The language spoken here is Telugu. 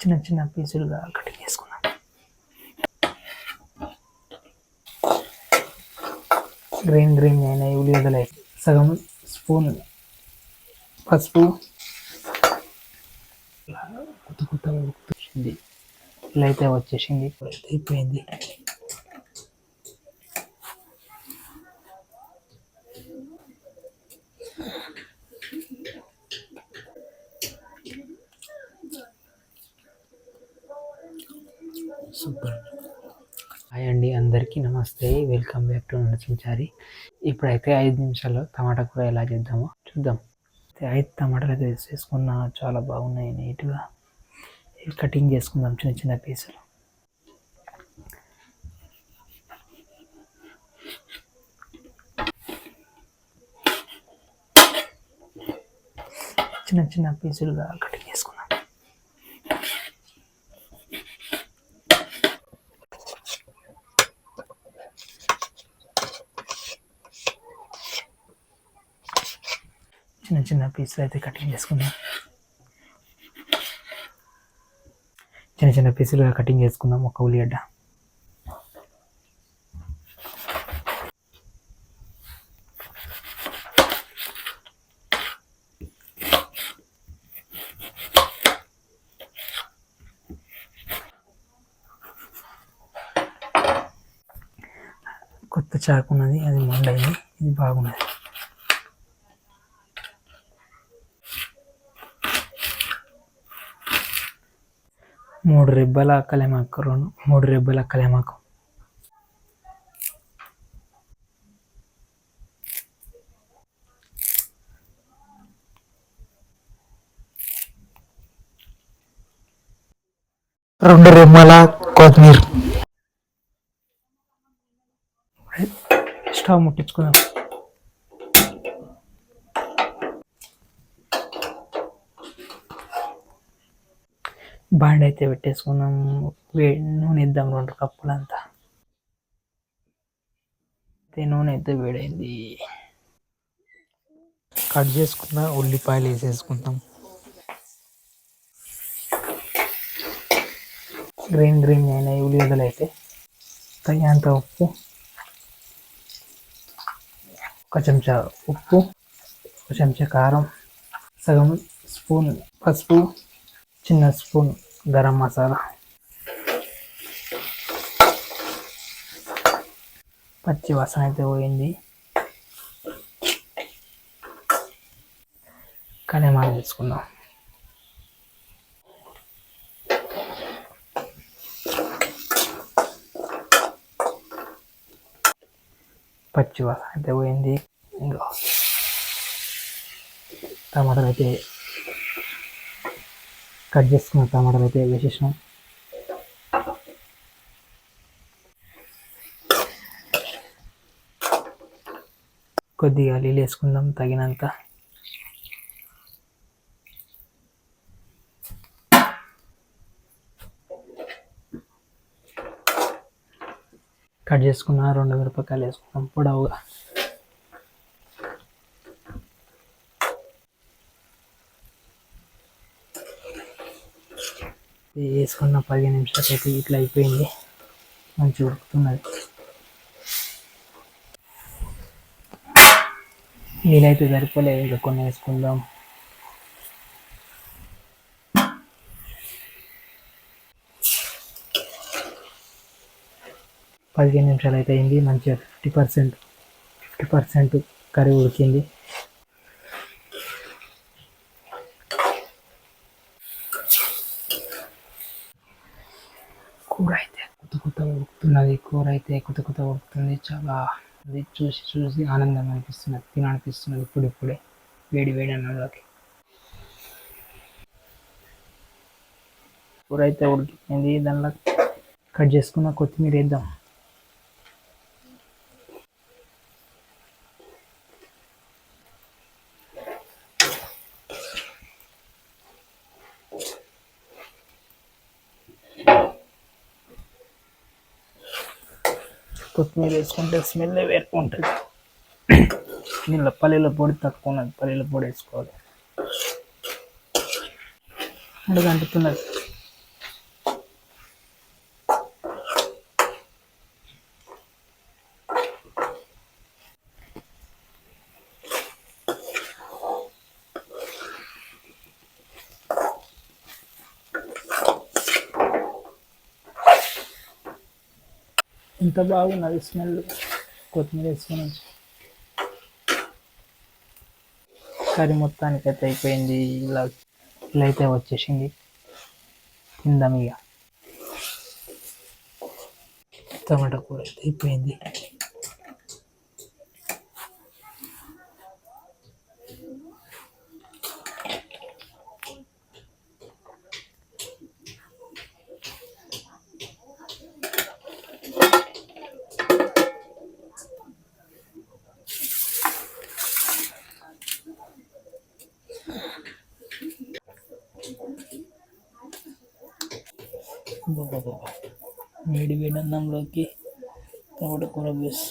చిన్న చిన్న పీసులుగా కటింగ్ చేసుకున్నాం గ్రీన్ గ్రీన్ అయినాయి ఉల్లిగడ్డలు సగం స్పూన్ పసుపు. కొత్త కొత్త ఇలా అయితే వచ్చేసింది. ఇప్పుడైతే అయిపోయింది. సూపర్. హాయ్ అండి అందరికీ నమస్తే. వెల్కమ్ బ్యాక్ టు నరసించారి ఇప్పుడైతే ఐదు నిమిషాల్లో టమాటా కూర ఎలా చేద్దామో చూద్దాం. అయితే ఐదు టమాటాలు అయితే చేసుకున్న చాలా బాగున్నాయి నీట్గా. కటింగ్ చేసుకుందాం చిన్న చిన్న పీసులు. చిన్న చిన్న పీసులుగా కటింగ్ చేసుకుందాం చిన్న చిన్న పీసులు అయితే కటింగ్ చేసుకుందాం. చిన్న చిన్న పీసులుగా కటింగ్ చేసుకుందాం ఒక ఉల్లిగడ్డ. కొత్త చాకు ఉన్నది అది మొండైంది ఇది బాగున్నది. మూడు రెబ్బల కలెమాకు రెండు మూడు రెబ్బల కలెమాకు రెండు రెమ్మల కొత్తిమీర స్టవ్ ముట్టించుకుందాం బాండ్ అయితే పెట్టేసుకుందాం. వే నూనె ఇద్దాం రెండు కప్పులంతా అయితే నూనె అయితే వేడైంది. కట్ చేసుకున్న ఉల్లిపాయలు వేసేసుకుందాం. గ్రీన్ గ్రీన్ అయినాయి ఉల్లిగడ్డలు అయితే. తగినంత ఉప్పు. ఒక చెంచా ఉప్పు ఒక చెంచా కారం సగం స్పూన్ పసుపు చిన్న స్పూన్ గరం మసాలా. పచ్చి వాసన అయితే పోయింది. కలెమాకు తీసుకుందాం. పచ్చి వాసన అయితే పోయింది. ఇంకా టమాటాలు అయితే కట్ చేసుకున్న టమాటాలు అయితే వేసేసినాం. కొద్దిగా నీళ్ళు వేసుకుందాం తగినంత. కట్ చేసుకున్న రెండు మిరపకాయలు వేసుకుందాం పొడవుగా. వేసుకున్న పదిహేను నిమిషాలు అయితే ఇట్లా అయిపోయింది. మంచిగా ఉడుకుతున్నది. నీళ్ళైతే సరిపోలేదు ఇంకా కొన్ని వేసుకుందాం. పదిహేను నిమిషాలు అయితే అయింది మంచిగా fifty percent fifty percent curry ఉడికింది కూర అయితే కొత్త కొత్త ఉడుకుతున్నది కూర అయితే కొత్త కొత్త ఉడుకుతుంది చాలా అది చూసి చూసి ఆనందం అనిపిస్తున్నది తినాలనిపిస్తున్నది ఇప్పుడు ఇప్పుడే వేడి వేడి అన్నంలోకి. కూర అయితే ఉడికింది దానిలో కట్ చేసుకున్న కొత్తిమీర వేద్దాం కొత్తిమీర వేసుకుంటే స్మెల్ వేరే ఉంటుంది దీనిలో పల్లీల పొడి తక్కువ ఉన్నది పల్లీల పొడి వేసుకోవాలి. అడుగు ఎంత బాగున్నది స్మెల్ కొత్తిమీర వేసుకొని. కర్రీ మొత్తానికి అయితే అయిపోయింది. ఇలా ఇలా అయితే వచ్చేసింది. తిందాం ఇక. టమాటా కూర అయితే అయిపోయింది. వేడి వేడి అన్నంలోకి టమాటా కూర వేసి